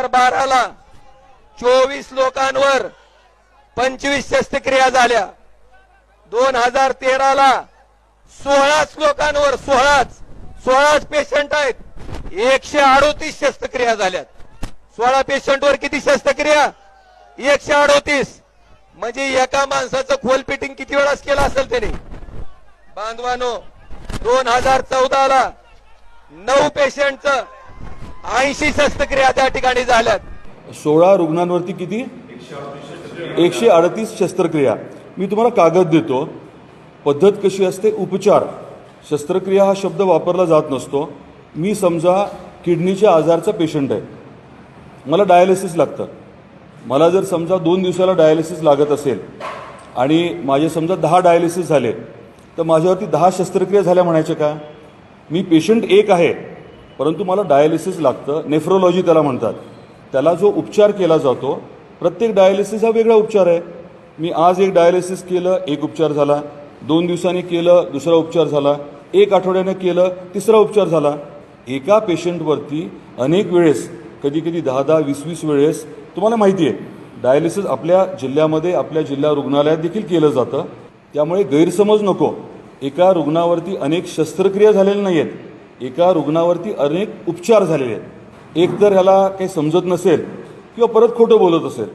हजार बाराला चोवीस लोकांवर पंचवीस शस्त्रक्रिया झाल्या. दोन हजार तेराला सोळाच लोकांवर सोळाच सोळाच पेशंट आहेत. एकशे अडोतीस शस्त्रक्रिया झाल्यात. सोळा पेशंटवर किती शस्त्रक्रिया? एकशे अडोतीस. म्हणजे एका माणसाचं खोल फिटिंग किती वेळाच केलं असेल त्याने? बांधवानो दोन हजार चौदाला नऊ पेशंटचं ऐंशी शस्त्रक्रिया त्या ठिकाणी झाल्यात. सोळा रुग्णांवरती किती? एकशे अडतीस शस्त्रक्रिया. मी तुम्हाला कागद देतो. पद्धत कशी असते? उपचार. शस्त्रक्रिया हा शब्द वापरला जात नसतो. मी समजा किडनीच्या आजारचा पेशंट आहे. मला डायलिसिस लागतं. मला जर समजा दोन दिवसाला डायलिसिस लागत असेल आणि माझे समजा दहा डायलिसिस झाले तर माझ्यावरती दहा शस्त्रक्रिया झाल्या म्हणायच्या का? मी पेशंट एक आहे. परंतु मला डायलिसिस लागतं. नेफ्रोलॉजी त्याला म्हणतात. त्याला जो उपचार केला जातो प्रत्येक डायलिसिस हा वेगळा उपचार आहे. मी आज एक डायलिसिस केलं एक उपचार झाला. दोन दिवसांनी केलं दुसरा उपचार झाला. एक आठवड्यानं केलं तिसरा उपचार झाला. एका पेशंटवरती अनेक वेळेस कधी कधी दहा दहा वीस वीस वेळेस तुम्हाला माहिती आहे डायलिसिस आपल्या जिल्ह्यामध्ये आपल्या जिल्हा रुग्णालयात देखील केलं जातं. त्यामुळे गैरसमज नको. एका रुग्णावरती अनेक शस्त्रक्रिया झालेल्या नाही आहेत एका रुग्णावरती अनेक उपचार झालेले आहेत. एक तर ह्याला काही समजत नसेल किंवा परत खोटं बोलत असेल